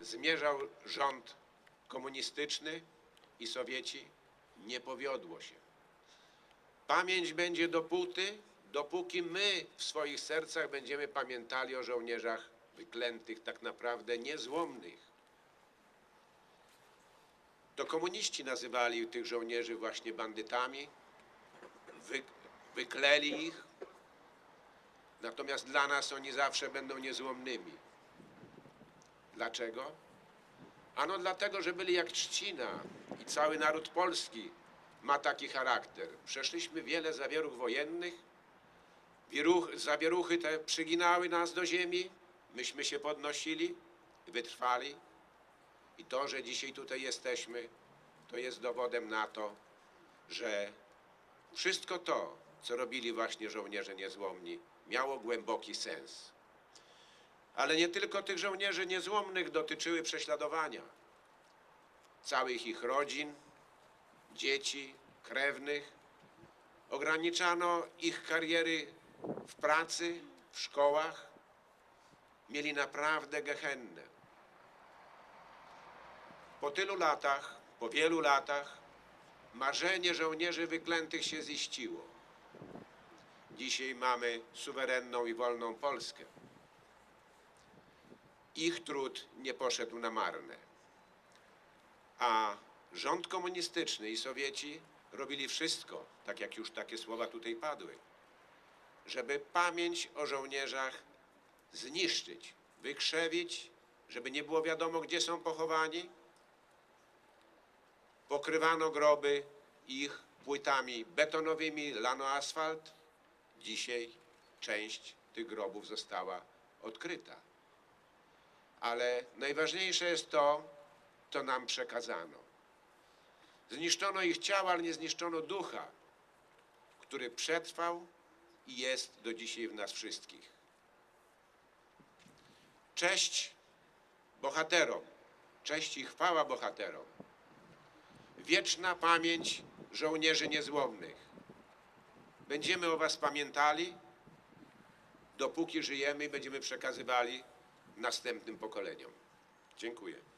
zmierzał rząd komunistyczny i Sowieci, nie powiodło się. Pamięć będzie dopóty, dopóki my w swoich sercach będziemy pamiętali o żołnierzach wyklętych, tak naprawdę niezłomnych. To komuniści nazywali tych żołnierzy właśnie bandytami, wy, wykleli ich, natomiast dla nas oni zawsze będą niezłomnymi. Dlaczego? Ano dlatego, że byli jak trzcina i cały naród polski ma taki charakter. Przeszliśmy wiele zawieruch wojennych, Wieruch, zawieruchy te przyginały nas do ziemi, myśmy się podnosili, wytrwali. I to, że dzisiaj tutaj jesteśmy, to jest dowodem na to, że wszystko to, co robili właśnie żołnierze niezłomni, miało głęboki sens. Ale nie tylko tych żołnierzy niezłomnych dotyczyły prześladowania. Całych ich rodzin, dzieci, krewnych. Ograniczano ich kariery w pracy, w szkołach. Mieli naprawdę gehennę. Po tylu latach, po wielu latach, marzenie żołnierzy wyklętych się ziściło. Dzisiaj mamy suwerenną i wolną Polskę. Ich trud nie poszedł na marne. A rząd komunistyczny i Sowieci robili wszystko, tak jak już takie słowa tutaj padły, żeby pamięć o żołnierzach zniszczyć, wykrzewić, żeby nie było wiadomo, gdzie są pochowani. Pokrywano groby ich płytami betonowymi, lano asfalt. Dzisiaj część tych grobów została odkryta. Ale najważniejsze jest to, co nam przekazano. Zniszczono ich ciała, ale nie zniszczono ducha, który przetrwał i jest do dzisiaj w nas wszystkich. Cześć bohaterom, cześć i chwała bohaterom. Wieczna pamięć żołnierzy niezłomnych. Będziemy o Was pamiętali, dopóki żyjemy i będziemy przekazywali następnym pokoleniom. Dziękuję.